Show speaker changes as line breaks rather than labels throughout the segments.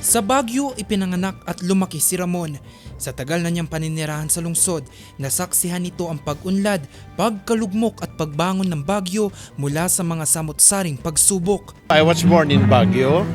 Sa Baguio, ipinanganak at lumaki si Ramon. Sa tagal na niyang paninirahan sa lungsod, nasaksihan nito ang pag-unlad, pagkalugmok at pagbangon ng Baguio mula sa mga samot-saring pagsubok.
I was born in Baguio.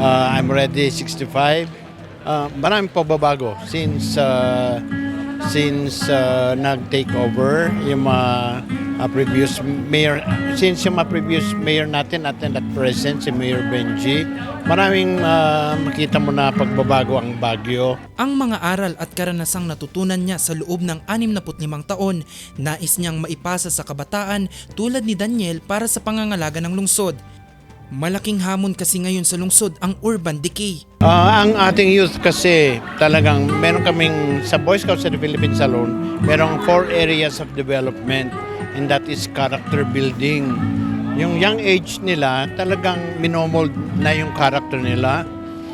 Uh, I'm already 65. Uh, maraming pagbabago since uh, since uh, nag-take over yung mga uh, previous mayor since yung mga previous mayor natin at at present si Mayor Benji maraming uh, makita mo na pagbabago ang Baguio
Ang mga aral at karanasang natutunan niya sa loob ng 65 taon, nais niyang maipasa sa kabataan tulad ni Daniel para sa pangangalaga ng lungsod. Malaking hamon kasi ngayon sa lungsod ang urban decay.
Ah, ang ating youth kasi talagang meron kaming sa Boy Scouts of the Philippines alone, merong four areas of development and that is character building. Yung young age nila talagang minomold na yung character nila.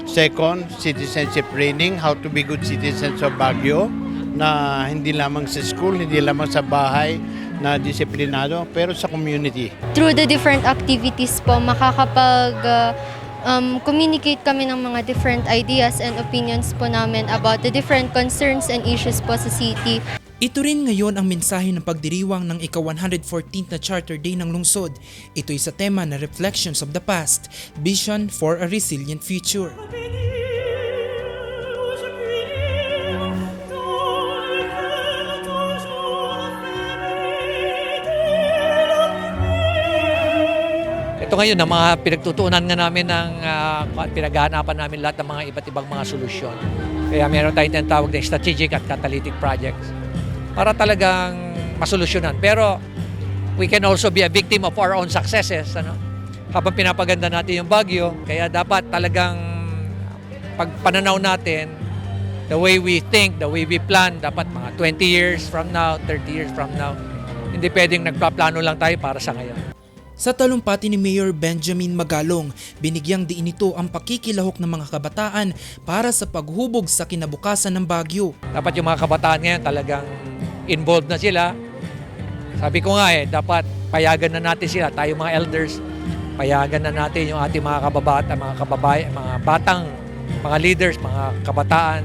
Second, citizenship training, how to be good citizens of Baguio na hindi lamang sa school, hindi lamang sa bahay na disiplinado, pero sa community.
through the different activities po, makakapag uh, um, communicate kami ng mga different ideas and opinions po namin about the different concerns and issues po sa city.
Ito rin ngayon ang mensahe ng pagdiriwang ng ika-114th na Charter Day ng lungsod. Ito'y sa tema na Reflections of the Past, Vision for a Resilient Future.
Ito ngayon ang mga pinagtutuunan nga namin ng uh, pinaghahanapan namin lahat ng mga iba't ibang mga solusyon. Kaya meron tayong tinatawag na strategic at catalytic projects para talagang masolusyonan. Pero we can also be a victim of our own successes. Ano? Habang pinapaganda natin yung Baguio, kaya dapat talagang pag pananaw natin, the way we think, the way we plan, dapat mga 20 years from now, 30 years from now, hindi pwedeng nagpaplano lang tayo para sa ngayon.
Sa talumpati ni Mayor Benjamin Magalong, binigyang diin ito ang pakikilahok ng mga kabataan para sa paghubog sa kinabukasan ng Baguio.
Dapat yung mga kabataan ngayon talagang involved na sila. Sabi ko nga eh, dapat payagan na natin sila, tayo mga elders, payagan na natin yung ating mga kababata, mga kababay, mga batang, mga leaders, mga kabataan,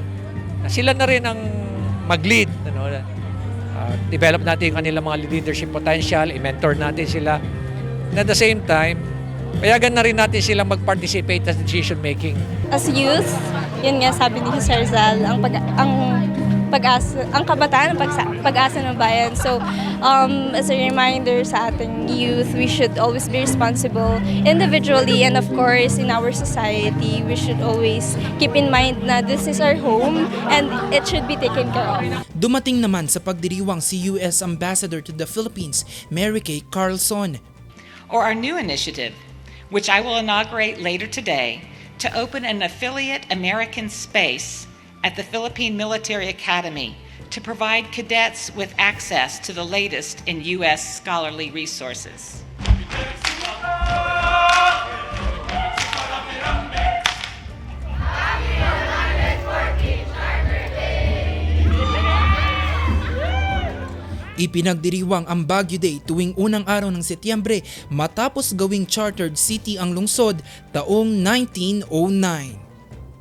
na sila na rin ang mag-lead. Ano, uh, develop natin yung kanilang mga leadership potential, i-mentor natin sila. And at the same time, payagan na rin natin silang mag-participate sa decision making.
as youth, yun nga sabi ni Sir Zal, ang pag ang pag-asa, ang kabataan ang pag-asa ng bayan. So, um, as a reminder sa ating youth, we should always be responsible individually and of course in our society. We should always keep in mind na this is our home and it should be taken care of.
Dumating naman sa pagdiriwang si US Ambassador to the Philippines, Mary Kay Carlson.
or our new initiative, which I will inaugurate later today, to open an affiliate American space at the Philippine Military Academy to provide cadets with access to the latest in U.S. scholarly resources.
Ipinagdiriwang ang Baguio Day tuwing unang araw ng Setyembre matapos gawing chartered city ang lungsod taong 1909.